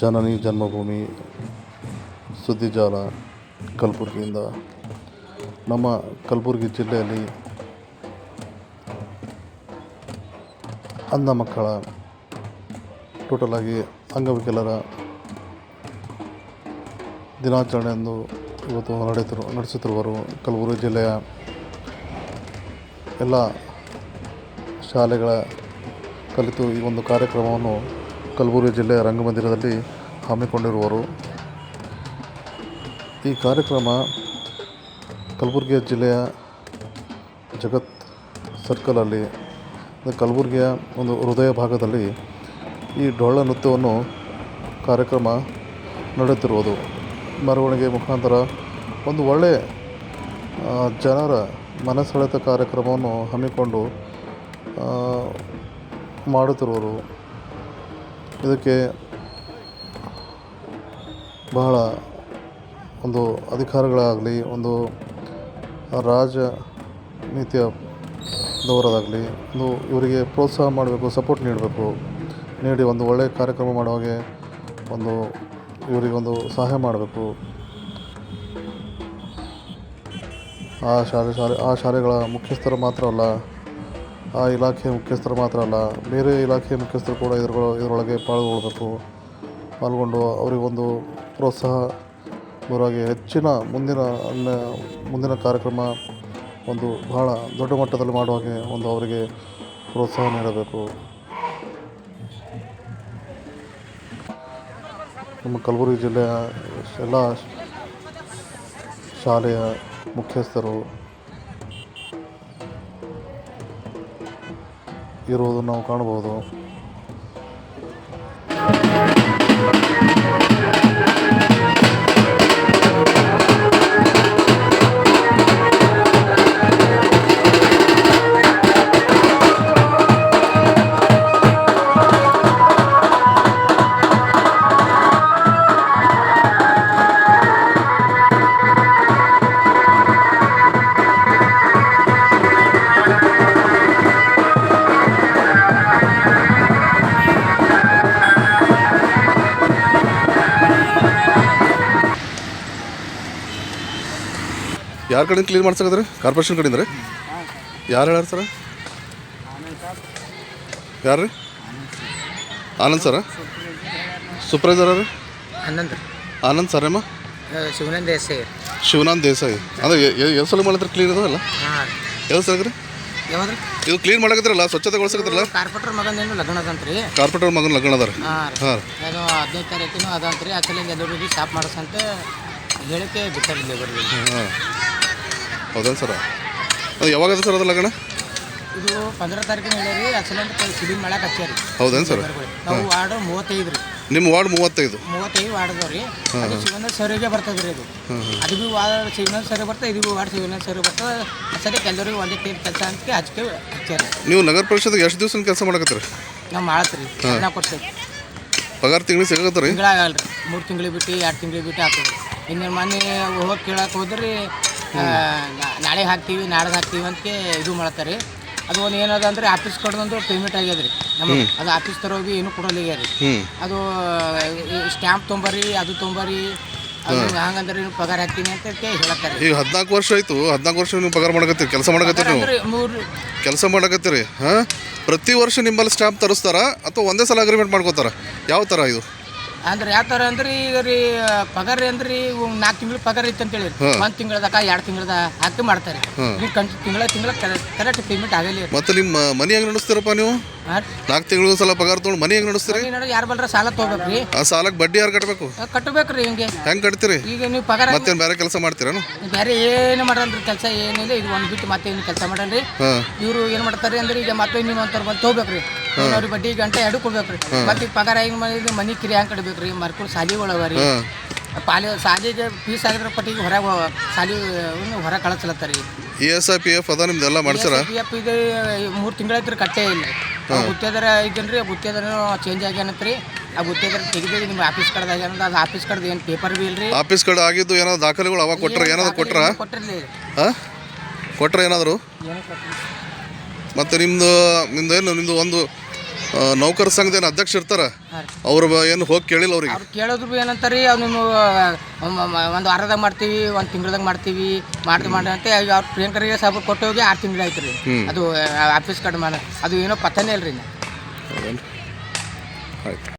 ಜನನಿ ಜನ್ಮಭೂಮಿ. ಸುದ್ದಿಜಾಲ ಕಲಬುರಗಿಯಿಂದ. ನಮ್ಮ ಕಲಬುರಗಿ ಜಿಲ್ಲೆಯಲ್ಲಿ ಅಂಧ ಮಕ್ಕಳ ಟೋಟಲಾಗಿ ಅಂಗವಿಕಲರ ದಿನಾಚರಣೆಯನ್ನು ಇವತ್ತು ನಡೆಯುತ್ತಿರು ನಡೆಸುತ್ತಿರುವರು ಕಲಬುರಗಿ ಜಿಲ್ಲೆಯ ಎಲ್ಲ ಶಾಲೆಗಳ ಕಲಿತು ಈ ಒಂದು ಕಾರ್ಯಕ್ರಮವನ್ನು ಕಲಬುರಗಿ ಜಿಲ್ಲೆಯ ರಂಗಮಂದಿರದಲ್ಲಿ ಹಮ್ಮಿಕೊಂಡಿರುವರು. ಈ ಕಾರ್ಯಕ್ರಮ ಕಲಬುರಗಿ ಜಿಲ್ಲೆಯ ಜಗತ್ ಸರ್ಕಲಲ್ಲಿ ಕಲಬುರಗಿಯ ಒಂದು ಹೃದಯ ಭಾಗದಲ್ಲಿ ಈ ಡೊಳ್ಳ ನೃತ್ಯವನ್ನು ಕಾರ್ಯಕ್ರಮ ನಡೆಯುತ್ತಿರುವುದು. ಮೆರವಣಿಗೆ ಮುಖಾಂತರ ಒಂದು ಒಳ್ಳೆಯ ಜನರ ಮನಸೆಳೆತ ಕಾರ್ಯಕ್ರಮವನ್ನು ಹಮ್ಮಿಕೊಂಡು ಮಾಡುತ್ತಿರುವರು. ಇದಕ್ಕೆ ಬಹಳ ಒಂದು ಅಧಿಕಾರಿಗಳಾಗಲಿ, ಒಂದು ರಾಜನೀತಿಯದವರಾಗಲಿ ಒಂದು ಇವರಿಗೆ ಪ್ರೋತ್ಸಾಹ ಮಾಡಬೇಕು ಸಪೋರ್ಟ್ ನೀಡಬೇಕು, ನೀಡಿ ಒಂದು ಒಳ್ಳೆಯ ಕಾರ್ಯಕ್ರಮ ಮಾಡೋ ಹಾಗೆ ಒಂದು ಇವರಿಗೊಂದು ಸಹಾಯ ಮಾಡಬೇಕು. ಆ ಶಾಲೆ ಶಾಲೆ, ಆ ಶಾಲೆಗಳ ಮುಖ್ಯಸ್ಥರು ಮಾತ್ರ ಅಲ್ಲ ಆ ಇಲಾಖೆಯ ಮುಖ್ಯಸ್ಥರು ಮಾತ್ರ ಅಲ್ಲ, ಬೇರೆ ಇಲಾಖೆಯ ಮುಖ್ಯಸ್ಥರು ಕೂಡ ಇದ್ರ ಇದರೊಳಗೆ ಪಾಲ್ಗೊಳ್ಬೇಕು. ಪಾಲ್ಗೊಂಡು ಅವರಿಗೊಂದು ಪ್ರೋತ್ಸಾಹ ಅವರಾಗಿ ಹೆಚ್ಚಿನ ಮುಂದಿನ ಮುಂದಿನ ಕಾರ್ಯಕ್ರಮ ಒಂದು ಬಹಳ ದೊಡ್ಡ ಮಟ್ಟದಲ್ಲಿ ಮಾಡುವಾಗೆ ಒಂದು ಅವರಿಗೆ ಪ್ರೋತ್ಸಾಹ ನೀಡಬೇಕು. ನಮ್ಮ ಕಲಬುರಗಿ ಜಿಲ್ಲೆಯ ಎಲ್ಲ ಶಾಲೆಯ ಮುಖ್ಯಸ್ಥರು ಇರುವುದನ್ನು ನಾವು ಕಾಣಬಹುದು. ಯಾರ ಕಡೆಯಿಂದ ಕ್ಲೀನ್ ಮಾಡ್ಸಕತ್ರಿ ಕಾರ್ಪೊರೇಷನ್ ಕಡೆಯಿಂದ ರೀ? ಯಾರು ಹೇಳ್ಯಾರ ಸರ ಯಾರು ರೀ? ಆನಂದ್ ಸರ ಸೂಪರ್ವೈಸರ್ ರೀ. ಆನಂದ್ ಆನಂದ್ ಅಮ್ಮ ಶಿವನಂದ್ ದೇಸಾಯಿ ಶಿವನಂದ್ ದೇಸಾಯಿ. ಅಂದ್ರೆ ಎಷ್ಟು ಸಲ ಮಾಡಿದ್ರೆ ಕ್ಲೀನ್ ಹಾಂ ಯಾವ ಸಲ ರೀ ಇದು ಕ್ಲೀನ್ ಮಾಡಕತ್ತಿರಲ್ಲ ಸ್ವಚ್ಛತೆಗೊಳಿಸಕತ್ತಿರಲ್ಲ ಕಾರ್ಪೊರೇಟರ್ ಏನು ಲಗ್ನ ಅದಂತ್ರಿ ಕಾರ್ಪೊರೇಟರ್ ಮಗನ ಲಗ್ನ ಅದ ರೀ. ಹಾಂ ಅದು ಹದಿನೈದು ತಾರೀಕಿನೂ ಅದಂತ್ರಿ ಆ ಸಲಿಂದ ಎಲ್ಲರಿಗೂ ಸಾಫ್ ಮಾಡ್ಸಂತ ಹೇಳಿಕೆ ಬಿಟ್ಟಲ್ಲಿ ಹಾಂ. ಹೌದೇನು ಸರ್? ಅದು ಯಾವಾಗ ಅದ ಸರ್ ಅದು ಲಗ್ನ? ಇದು ಪಂದ್ರ ತಾರೀಕಿನ ಹೇಳಿ ರೀ ಸಲಿಂದ ಸಿಲಿಂಗ್ ಮಾಡಕ್ಕೆ ಹಚ್ಚಾರಿ ಹೌದೇನು ಸರ್? ನಾವು ವಾರ್ಡ್ ಮೂವತ್ತೈದು ರೀ. ನಿಮ್ಮ ವಾರ್ಡ್ ಮೂವತ್ತೈದು? ಮೂವತ್ತೈದು ವಾರ್ಡ್ ಅದಾವ ರೀ ಅದು ಶಿವನ ಸರಿಗೆ ಬರ್ತದೆ ರೀ ಅದು ಅದು ಭೀ ವಾರ್ಡ್ ಸಿಗ್ನಲ್ ಸರಿ ಬರ್ತದೆ ಇದು ಭೀ ವಾರ್ಡ್ ಸಿಗ್ನಲ್ ಸರಿ ಬರ್ತದೆ. ಸರಿ ಎಲ್ಲರಿಗೂ ಒಂದೇ ಟೈಮ್ ಕೆಲಸ ಅಂತ ಹಚ್ಕೆ ಹಚ್ಚಾರಿ ನೀವು ನಗರ ಪರಿಷತ್ಗೆ ಎಷ್ಟು ದಿವ್ಸ ಕೆಲಸ ಮಾಡಕತ್ತೀರಿ? ನಾವು ಮಾಡತ್ರಿ ನಾ ಕೊಡ್ತೇವೆ. ಪಗಾರ ತಿಂಗಳಿಗೆ ರೀ ತಿಂಗಳಾಗಲ್ಲ ರೀ ಮೂರು ತಿಂಗಳಿಗೆ ಬಿಟ್ಟು ಎರಡು ತಿಂಗಳಿಗೆ ಬಿಟ್ಟು ಹಾಕ್ತೀವಿ ಇನ್ನು ಮನೆ ಹೋಗಿ ಕೇಳಕ್ಕೆ ಹೋದ್ರಿ ನಾಳೆ ಹಾಕ್ತೀವಿ ನಾಳೆ ಹಾಕ್ತೀವಿ ಅಂತ ಇದು ಮಾಡ್ತಾರೆ. ಅದು ಒಂದು ಏನದ ಅಂದ್ರೆ ಆಫೀಸ್ ಕೊಡೋದಂದ್ರೆ ಪೇಮೆಂಟ್ ಆಗ್ಯದ ರೀ ನಮಗೆ ಅದು ಆಫೀಸ್ ತರೋಗಿ ಏನು ಕೊಡೋಲ್ಲ ರೀ ಅದು ಸ್ಟ್ಯಾಂಪ್ ತೊಂಬರಿ ಅದು ತೊಂಬರಿ ಹಂಗಂದ್ರೆ ನೀವು ಪಗಾರ ಹಾಕ್ತೀನಿ ಅಂತ ಹೇಳತ್ತಾರೆ. ಈಗ ಹದಿನಾಲ್ಕು ವರ್ಷ ಆಯ್ತು ಹದಿನಾಲ್ಕು ವರ್ಷ ನೀವು ಪಗಾರ ಮಾಡಕತ್ತೀರಿ ಕೆಲಸ ಮಾಡಕತ್ತೀರಿ ನೀವು? ಮೂರು ಕೆಲಸ ಮಾಡಕತ್ತೀರಿ ಹಾಂ? ಪ್ರತಿ ವರ್ಷ ನಿಮ್ಮಲ್ಲಿ ಸ್ಟಾಂಪ್ ತರಿಸ್ತಾರ ಅಥವಾ ಒಂದೇ ಸಲ ಅಗ್ರಿಮೆಂಟ್ ಮಾಡ್ಕೋತಾರ? ಯಾವ ಥರ ಇದು? ಅಂದ್ರೆ ಯಾವ ಥರ ಅಂದ್ರೆ ಈಗ ರೀ ಪಗಾರ ಅಂದ್ರೆ ನಾಲ್ಕು ತಿಂಗಳು ಪಗಾರ ಇತ್ತು ಅಂತೇಳಿ ಒಂದು ತಿಂಗಳದಾಗ ಎರಡು ತಿಂಗಳದ ಹಾಕಿ ಮಾಡ್ತಾರೆ ಈಗ ತಿಂಗಳ ತಿಂಗಳ ಕರೆಕ್ಟ್ ಪೇಮೆಂಟ್ ಆಗಲಿ ಮತ್ತೆ ನಿಮ್ಮ ಮನೆ ಹೆಂಗ್ ನಡೆಸ್ತೀರಪ್ಪ ನೀವು? ನಾಲ್ಕು ತಿಂಗಳು ಸಲ ಪಗಾರ ತೊಗೊಂಡು ಮನೆ ಹೆಂಗ್ ನಡೆಸ್ತೀರಿ? ಯಾರು ಬಲ್ರ ಸಾಲ ತಗೋಬೇಕ್ರಿ ಆ ಸಾಲಕ್ಕೆ ಬಡ್ಡಿ ಯಾರು ಕಟ್ಟಬೇಕು ಕಟ್ಟಬೇಕ್ರಿ ಹಿಂಗೆ. ಹೆಂಗ್ ಕಟ್ತೀರಿ? ಈಗ ನೀವು ಪಗಾರ ಮತ್ತೆ ಬೇರೆ ಕೆಲಸ ಮಾಡ್ತೀರೇನು? ಬೇರೆ ಏನು ಮಾಡಲ್ರಿ ಕೆಲಸ ಏನಿಲ್ಲ. ಇದು ಒಂದು ಬಿಟ್ಟು ಮತ್ತೆ ಏನು ಕೆಲಸ ಮಾಡಲ್ರಿ ಇವರು ಏನು ಮಾಡ್ತಾರೆ ಅಂದ್ರೆ ಈಗ ಮತ್ತೆ ನೀವು ಅಂತಾರೆ ಬಂದು ತೊಗೋಬೇಕ್ರಿ ಅವ್ರಿಗೆ ಬಡ್ಡಿ ಗಂಟೆ ಎರಡು ಕೊಡ್ಬೇಕ್ರಿ ಮತ್ತೆ ಈಗ ಪಗಾರ ಹೆಂಗ್ ಮಾಡಿದ್ರಿ ಮನೆ ಕಿರಿ ಹೆಂಗೆ ಕಟ್ಬೇಕ್ರಿ ಮರ್ಕೊಂಡು ಸಾಲಿ ಅವ ರೀ ಪಾಲಿ ಸಾಲಿಗೆ ಫೀಸ್ ಆಗಿದ್ರ ಪಟ್ಟಿಗೆ ಹೊರಗೆ ಸಾಲಿ ಹೊರ ಕಳಿಸ್ಲತ್ತಾರಿ. E S I P F ಅದ ನಿಮ್ದೆಲ್ಲ ಮಾಡ್ಸಾರ? ಪಿ ಎಫ್ ಇದು ಮೂರು ತಿಂಗಳೈತ್ರಿ ಕಟ್ಟೇ ಇಲ್ಲ. ಗುತ್ತೇದಾರ ಆ ಗುತ್ತೇದಾರ ಚೇಂಜ್ ಆಗ್ಯಾನತ್ರಿ. ಆ ಗುತ್ತೇದಾರ ತೆಗೆದು ನಿಮ್ಮ ಆಫೀಸ್ ಕಡೆ ಆಗ್ಯಾನ ಅದು ಆಫೀಸ್ ಕಡೆ ಏನು ಪೇಪರ್ ಬಿ ಇಲ್ರಿ. ಆಫೀಸ್ ಕಡೆ ಆಗಿದ್ದು ಏನೋ ದಾಖಲೆಗಳು ಅವಾಗ ಕೊಟ್ರ ಏನಾದ್ರು ಕೊಟ್ರ? ಕೊಟ್ಟಿರಲಿ. ಹಾಂ? ಕೊಟ್ರ ಏನಾದ್ರು? ಮತ್ತೆ ನಿಮ್ದು ನಿಮ್ದು ಏನು ನಿಮ್ದು ಒಂದು ನೌಕರ ಸಂಘದ ಏನು ಅಧ್ಯಕ್ಷ ಇರ್ತಾರೆ. ಅವ್ರು ಏನು ಹೋಗಿ ಕೇಳಿಲ್ಲ ಅವ್ರಿಗೆ? ಅವ್ರು ಕೇಳೋದ್ರು ಭೀ ಏನಂತಾರೆ ಅವ್ರು ನಿಮ್ಮ ಒಂದು ವಾರದಾಗ ಮಾಡ್ತೀವಿ ಒಂದು ತಿಂಗಳದಾಗ ಮಾಡ್ತೀವಿ ಮಾಡ್ತೀವಿ ಮಾಡಿ ಅಂತ ಅವ್ರು ಪ್ರಿಯಾಂಕರಿಗೆ ಸಾಬ್ ಕೊಟ್ಟು ಹೋಗಿ ಆರು ತಿಂಗಳು ಆಯ್ತು ರೀ. ಅದು ಆಫೀಸ್ ಕಡೆ ಮಾಡ ಅದು ಏನೋ ಪತ್ತನೇ ಇಲ್ಲ ರೀ ಆಯ್ತು.